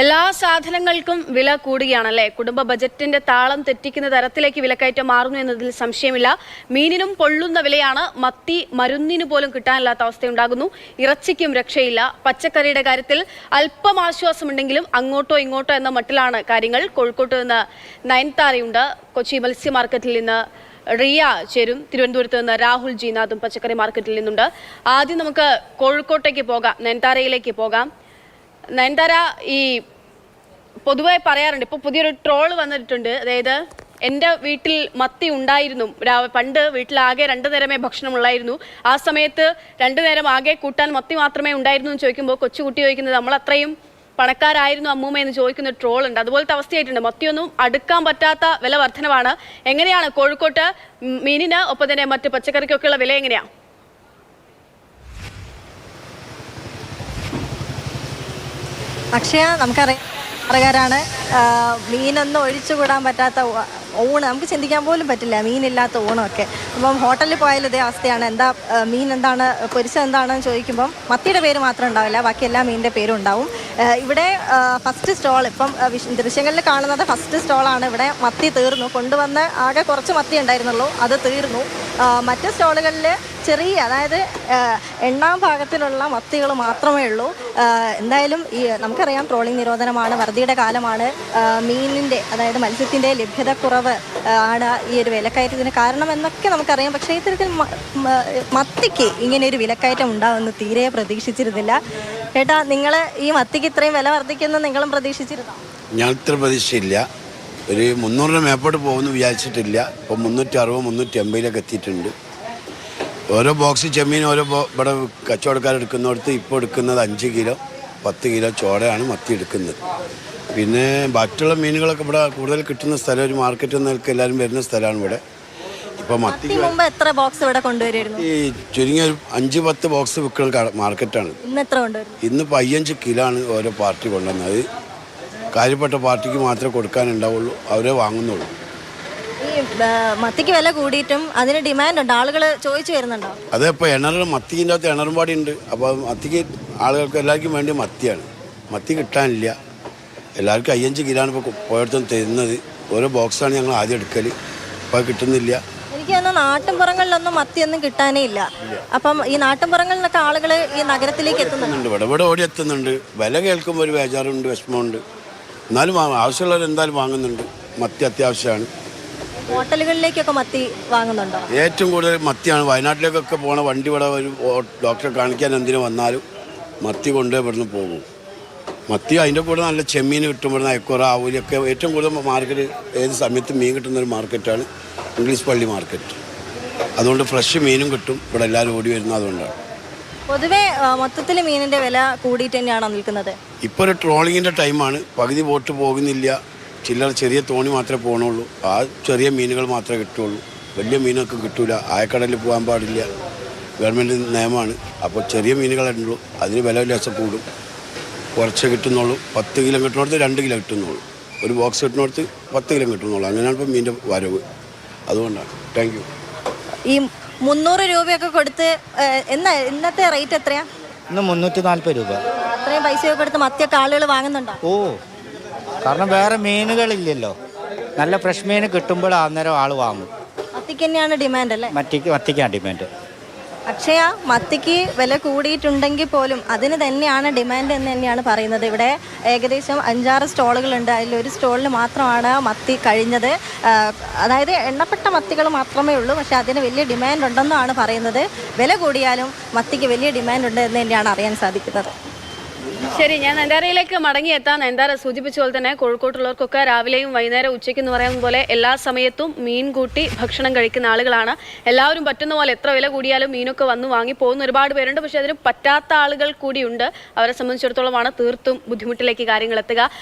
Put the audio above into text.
എല്ലാ സാധനങ്ങൾക്കും വില കൂടുകയാണല്ലേ? കുടുംബ ബജറ്റിന്റെ താളം തെറ്റിക്കുന്ന തരത്തിലേക്ക് വിലക്കയറ്റം മാറുന്നു എന്നതിൽ സംശയമില്ല. മീനിനും പൊള്ളുന്ന വിലയാണ് മത്തി മരുന്നിന് പോലും കിട്ടാനില്ലാത്ത അവസ്ഥയുണ്ടാകുന്നു. ഇറച്ചിക്കും രക്ഷയില്ല. പച്ചക്കറിയുടെ കാര്യത്തിൽ അല്പം ആശ്വാസമുണ്ടെങ്കിലും അങ്ങോട്ടോ ഇങ്ങോട്ടോ എന്ന മട്ടിലാണ് കാര്യങ്ങൾ. കോഴിക്കോട്ട് നിന്ന് നയൻതാരയുണ്ട്. കൊച്ചി മത്സ്യ മാർക്കറ്റിൽ നിന്ന് റിയ ചേരും. തിരുവനന്തപുരത്ത് നിന്ന് രാഹുൽ ജീനാഥും പച്ചക്കറി മാർക്കറ്റിൽ നിന്നുണ്ട്. ആദ്യം നമുക്ക് കോഴിക്കോട്ടേക്ക് പോകാം. നയൻതാരയിലേക്ക് പോകാം. നയൻതാര ഈ പൊതുവെ പറയാറുണ്ട്. ഇപ്പൊ പുതിയൊരു ട്രോൾ വന്നിട്ടുണ്ട്. അതായത് എന്റെ വീട്ടിൽ മത്തി ഉണ്ടായിരുന്നു. പണ്ട് വീട്ടിൽ ആകെ രണ്ടു നേരമേ ഭക്ഷണം ഉള്ളായിരുന്നു. ആ സമയത്ത് രണ്ടു നേരം ആകെ കൂട്ടാൻ മത്തി മാത്രമേ ഉണ്ടായിരുന്നു എന്ന് ചോദിക്കുമ്പോൾ കൊച്ചുകുട്ടി ചോദിക്കുന്നത് നമ്മൾ അത്രയും പണക്കാരായിരുന്നു അമ്മൂമ്മ എന്ന് ചോദിക്കുന്ന ട്രോൾ ഉണ്ട് അതുപോലത്തെ അവസ്ഥയായിട്ടുണ്ട്. മത്തിയൊന്നും അടുക്കാൻ പറ്റാത്ത വില വർധനവാണ്. എങ്ങനെയാണ്? കോഴിക്കോട്ട് മീനിന് ഒപ്പം തന്നെ മറ്റ് പച്ചക്കറിക്കൊക്കെയുള്ള വില എങ്ങനെയാ? അക്ഷയ നമുക്കറിയാം അറിയാറാണ് മീനൊന്നും ഒഴിച്ചുകൂടാൻ പറ്റാത്ത ഊണ്. നമുക്ക് ചിന്തിക്കാൻ പോലും പറ്റില്ല. മീനില്ലാത്ത ഊണൊക്കെ. അപ്പം ഹോട്ടലിൽ പോയാലും ഇതേ അവസ്ഥയാണ്. എന്താ മീൻ എന്താണ് പൊരിച്ചത് എന്താണെന്ന് ചോദിക്കുമ്പം മത്തിയുടെ പേര് മാത്രം ഉണ്ടാവില്ല. ബാക്കി എല്ലാ മീനിന്റെ പേരും ഉണ്ടാവും. ഇവിടെ ഫസ്റ്റ് സ്റ്റോൾ ഇപ്പം ദൃശ്യങ്ങളിൽ കാണുന്നത് ഫസ്റ്റ് സ്റ്റോളാണ് ഇവിടെ മത്തി തീർന്നു. കൊണ്ടുവന്ന് ആകെ കുറച്ച് മത്തി ഉണ്ടായിരുന്നുള്ളൂ. അത് തീർന്നു. മറ്റ് സ്റ്റോളുകളിൽ ചെറിയ അതായത് എണ്ണാം ഭാഗത്തിലുള്ള മത്തികൾ മാത്രമേ ഉള്ളൂ. എന്തായാലും ഈ നമുക്കറിയാം ട്രോളിംഗ് നിരോധനമാണ് വറുതിയുടെ കാലമാണ്. മീനിന്റെ അതായത് മത്സ്യത്തിന്റെ ലഭ്യതക്കുറവ് ആണ് ഈ ഒരു വിലക്കയറ്റത്തിന് കാരണം എന്നൊക്കെ നമുക്കറിയാം. പക്ഷേ ഇത്തരത്തിൽ മത്തിക്ക് ഇങ്ങനെ ഒരു വിലക്കയറ്റം ഉണ്ടാവുമെന്ന് തീരെ പ്രതീക്ഷിച്ചിരുന്നില്ല. ചേട്ടാ നിങ്ങൾ ഈ മത്തിക്ക് ഇത്രയും വില വർദ്ധിക്കുന്ന നിങ്ങളും പ്രതീക്ഷിച്ചിരുന്നോ? ഞാൻ ഇത്ര പ്രതീക്ഷയില്ല ഒരു മുന്നൂറിന് മേപ്പോട്ട് പോകുമെന്ന് വിചാരിച്ചിട്ടില്ല. ഇപ്പോൾ മുന്നൂറ്റി അറുപത് മുന്നൂറ്റി എൺപതിലൊക്കെ എത്തിയിട്ടുണ്ട്. ഓരോ ബോക്സ് ചെമ്മീൻ ഓരോ ഇവിടെ കച്ചവടക്കാരെടുക്കുന്നിടത്ത് ഇപ്പോൾ എടുക്കുന്നത് അഞ്ച് കിലോ പത്ത് കിലോ ചോടയാണ് മത്തി എടുക്കുന്നത്. പിന്നെ ബാക്കിയുള്ള മീനുകളൊക്കെ ഇവിടെ കൂടുതൽ കിട്ടുന്ന സ്ഥലം ഒരു മാർക്കറ്റ് എന്നൊക്കെ എല്ലാവരും വരുന്ന സ്ഥലമാണ് ഇവിടെ. ഇപ്പോൾ മത്തി മുമ്പ് എത്ര ബോക്സ് ഇവിടെ കൊണ്ടുവരുമായിരുന്നു ഈ ചുരുങ്ങിയ ഒരു അഞ്ച് പത്ത് ബോക്സ് വിൽക്കുന്ന മാർക്കറ്റാണ് ഇന്ന് എത്ര കൊണ്ടുവരുന്നു? ഇന്നിപ്പോൾ അയ്യഞ്ച് കിലോ ആണ് ഓരോ പാർട്ടി കൊണ്ടുവന്നത്. കാര്യപ്പെട്ട പാർട്ടിക്ക് മാത്രമേ കൊടുക്കാനുണ്ടാവുള്ളൂ അവരെ വാങ്ങുന്നുള്ളൂ. ഈ ആ, മത്തിക്ക് വില കൂടിയിട്ടും അതിന് ഡിമാൻഡ് ഉണ്ട്. ആളുകൾ ചോദിച്ചു വരുന്നുണ്ടോ? അതിപ്പോൾ എണർ മത്തിന്റെ അകത്ത് എണറുംപാടി ഉണ്ട് അപ്പോൾ മത്തിക്ക് ആളുകൾക്ക് എല്ലാവർക്കും വേണ്ടി മത്തിയാണ്. മത്തി കിട്ടാനില്ല. എല്ലാവർക്കും അയ്യഞ്ച് ആണ് ഇപ്പോൾ പോയടത്തും തരുന്നത്. ഓരോ ബോക്സാണ് ഞങ്ങൾ ആദ്യം എടുക്കൽ ഇപ്പോൾ കിട്ടുന്നില്ല. എനിക്ക് തോന്നുന്നു നാട്ടിൻപുറങ്ങളിലൊന്നും മത്തിയൊന്നും കിട്ടാനേ ഇല്ല. അപ്പം ഈ നാട്ടിൻപുറങ്ങളിൽ നിന്നൊക്കെ ആളുകൾ ഈ നഗരത്തിലേക്ക് എത്തുന്നുണ്ട്. ഇവിടെ ഇവിടെ ഓടി എത്തുന്നുണ്ട്. വില കേൾക്കുമ്പോൾ ഒരു ബേജാറുണ്ട് വിഷമമുണ്ട്. എന്നാലും ആവശ്യമുള്ളവർ എന്തായാലും വാങ്ങുന്നുണ്ട്. മത്തി അത്യാവശ്യമാണ്. ഹോട്ടലുകളിലേക്കൊക്കെ മത്തി വാങ്ങുന്നുണ്ടോ? ഏറ്റവും കൂടുതൽ മത്തിയാണ്. വയനാട്ടിലേക്കൊക്കെ പോണ വണ്ടി ഇവിടെ ഒരു ഡോക്ടറെ കാണിക്കാൻ എന്തിനു വന്നാലും മത്തി കൊണ്ടുപോയി ഇവിടുന്ന് പോകും. മത്തി അതിന്റെ കൂടെ നല്ല ചെമ്മീൻ കിട്ടുമ്പോഴും അയക്കുറ ആവൂലിയൊക്കെ. ഏറ്റവും കൂടുതൽ മാർക്കറ്റ് ഏത് സമയത്ത് മീൻ കിട്ടുന്ന ഒരു മാർക്കറ്റാണ് ഇംഗ്ലീഷ് പള്ളി മാർക്കറ്റ്. അതുകൊണ്ട് ഫ്രഷ് മീനും കിട്ടും. ഇവിടെ എല്ലാവരും ഓടി വരുന്നത് അതുകൊണ്ടാണ്. പൊതുവേ മൊത്തത്തിൽ മീനിന്റെ വില കൂടിയിട്ട് തന്നെയാണോ നിൽക്കുന്നത്? ഇപ്പോൾ ഒരു ട്രോളിങ്ങിന്റെ ടൈമാണ്. പകുതി ബോട്ട് പോകുന്നില്ല. ചില്ലറ ചെറിയ തോണി മാത്രമേ പോകണുള്ളൂ ആ ചെറിയ മീനുകൾ മാത്രമേ കിട്ടുള്ളൂ. വലിയ മീനൊക്കെ കിട്ടൂല. ആയക്കടലിൽ പോകാൻ പാടില്ല. ഗവൺമെന്റ് നിയമമാണ്. അപ്പോൾ ചെറിയ മീനുകളുള്ളൂ അതിന് വില വ്യത്യാസം കൂടും. കുറച്ച് കിട്ടുന്നുള്ളൂ. പത്ത് കിലോ കിട്ടുന്നിടത്ത് രണ്ട് കിലോ കിട്ടുന്നുള്ളൂ. ഒരു ബോക്സ് കിട്ടുന്നിടത്ത് പത്ത് കിലോ കിട്ടുന്നുള്ളൂ. അങ്ങനെയാണ് ഇപ്പോൾ മീന്റെ വരവ്. അതുകൊണ്ടാണ്. താങ്ക് യു ഈ മുന്നൂറ് രൂപയൊക്കെ കൊടുത്ത് എന്നാ ഇന്നത്തെ റേറ്റ് എത്രയാ? ഇന്ന് മുന്നൂറ്റി നാൽപ്പത് രൂപ. അത്രയും പൈസയൊക്കെ കൊടുത്ത് മത്തിയൊക്കെ ആളുകൾ വാങ്ങുന്നുണ്ടോ? ഓ കാരണം വേറെ മീനുകളില്ലല്ലോ. നല്ല ഫ്രഷ് മീൻ കിട്ടുമ്പോൾ അന്നേരം ആൾ വാങ്ങും. മത്തിക്ക് തന്നെയാണ് ഡിമാൻഡ് അല്ലേ? മത്തിക്ക് മത്തിക്കാണ് ഡിമാൻഡ് അക്ഷയ മത്തിക്ക് വില കൂടിയിട്ടുണ്ടെങ്കിൽ പോലും അതിന് തന്നെയാണ് ഡിമാൻഡ് എന്ന് തന്നെയാണ് പറയുന്നത്. ഇവിടെ ഏകദേശം അഞ്ചാറ് സ്റ്റോളുകളുണ്ട്. ഒരു സ്റ്റോളിൽ മാത്രമാണ് മത്തി കഴിഞ്ഞത്. അതായത് എണ്ണപ്പെട്ട മത്തികൾ മാത്രമേ ഉള്ളൂ. പക്ഷേ അതിന് വലിയ ഡിമാൻഡ് ഉണ്ടെന്നാണ് പറയുന്നത്. വില കൂടിയാലും മത്തിക്ക് വലിയ ഡിമാൻഡ് ഉണ്ട് എന്ന് തന്നെയാണ് അറിയാൻ സാധിക്കുന്നത്. ശരി ഞാൻ നന്ദാരയിലേക്ക് മടങ്ങിയെത്താൻ നന്ദാര സൂചിപ്പിച്ച പോലെ തന്നെ കോഴിക്കോട്ടുള്ളവർക്കൊക്കെ രാവിലെയും വൈകുന്നേരം ഉച്ചയ്ക്ക് എന്ന് പറയുന്ന പോലെ എല്ലാ സമയത്തും മീൻ കൂട്ടി ഭക്ഷണം കഴിക്കുന്ന ആളുകളാണ്. എല്ലാവരും പറ്റുന്ന പോലെ എത്ര വില കൂടിയാലും മീനൊക്കെ വന്ന് വാങ്ങി പോകുന്ന ഒരുപാട് പേരുണ്ട്. പക്ഷേ അതിന് പറ്റാത്ത ആളുകൾ കൂടിയുണ്ട്. അവരെ സംബന്ധിച്ചിടത്തോളമാണ് തീർത്തും ബുദ്ധിമുട്ടിലേക്ക് കാര്യങ്ങൾ എത്തുക.